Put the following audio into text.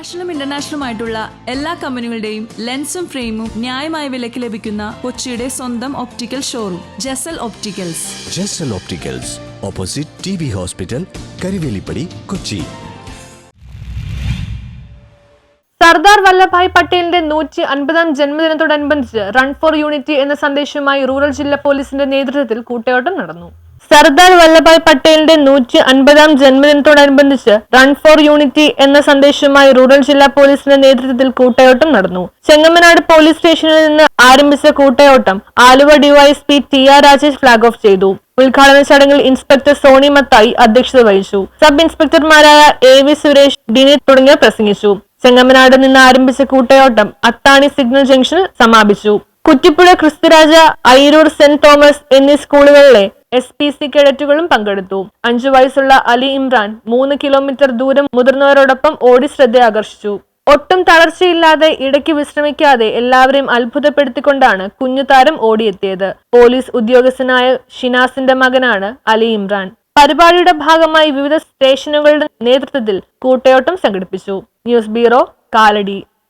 നാഷണലും ഇന്റർനാഷണലും ആയിട്ടുള്ള എല്ലാ കമ്പനികളുടെയും ലെൻസും ഫ്രെയിമും ന്യായമായ വിലയ്ക്ക് ലഭിക്കുന്ന കൊച്ചിയുടെ സ്വന്തം optical showroom Jasal opticals Jasal opticals opposite T B hospital Karivelippadi Kochi Sardar Vallabhbhai പട്ടേലിന്റെ നൂറ്റി അൻപതാം ജന്മദിനത്തോടനുബന്ധിച്ച് റൺ ഫോർ യൂണിറ്റി എന്ന സന്ദേശവുമായി റൂറൽ ജില്ലാ പോലീസിന്റെ നേതൃത്വത്തിൽ കൂട്ടയോട്ടം നടന്നു. സർദാർ വല്ലഭായ് പട്ടേലിന്റെ നൂറ്റി അൻപതാം ജന്മദിനത്തോടനുബന്ധിച്ച് റൺ ഫോർ യൂണിറ്റി എന്ന സന്ദേശവുമായി റൂറൽ ജില്ലാ പോലീസിന്റെ നേതൃത്വത്തിൽ കൂട്ടയോട്ടം നടന്നു. ചെങ്ങമ്മനാട് പോലീസ് സ്റ്റേഷനിൽ നിന്ന് ആരംഭിച്ച കൂട്ടയോട്ടം Aluva DYSP T R Rajesh flag off ചെയ്തു. ഉദ്ഘാടന ചടങ്ങിൽ ഇൻസ്പെക്ടർ സോണി മത്തായി അധ്യക്ഷത വഹിച്ചു. സബ് ഇൻസ്പെക്ടർമാരായ എ വി സുരേഷ് ഡിനി തുടങ്ങിയവർ പ്രസംഗിച്ചു. ചെങ്ങമ്മനാട് നിന്ന് ആരംഭിച്ച കൂട്ടയോട്ടം അത്താണി സിഗ്നൽ ജംഗ്ഷനിൽ സമാപിച്ചു. കുറ്റിപ്പുഴ ക്രിസ്തുരാജ ഐരൂർ സെന്റ് തോമസ് എന്നീ സ്കൂളുകളിലെ എസ് പി സി കേഡറ്റുകളും പങ്കെടുത്തു. അഞ്ചു വയസ്സുള്ള അലി ഇമ്രാൻ മൂന്ന് കിലോമീറ്റർ ദൂരം മുതിർന്നവരോടൊപ്പം ഓടി ശ്രദ്ധ ആകർഷിച്ചു ഒട്ടും തളർച്ചയില്ലാതെ ഇടയ്ക്ക് വിശ്രമിക്കാതെ എല്ലാവരെയും അത്ഭുതപ്പെടുത്തിക്കൊണ്ടാണ് കുഞ്ഞുതാരം ഓടിയെത്തിയത്. പോലീസ് ഉദ്യോഗസ്ഥനായ ഷിനാസിന്റെ മകനാണ് അലി ഇമ്രാൻ. പരിപാടിയുടെ ഭാഗമായി വിവിധ സ്റ്റേഷനുകളുടെ നേതൃത്വത്തിൽ കൂട്ടയോട്ടം സംഘടിപ്പിച്ചു. News bureau Kalady.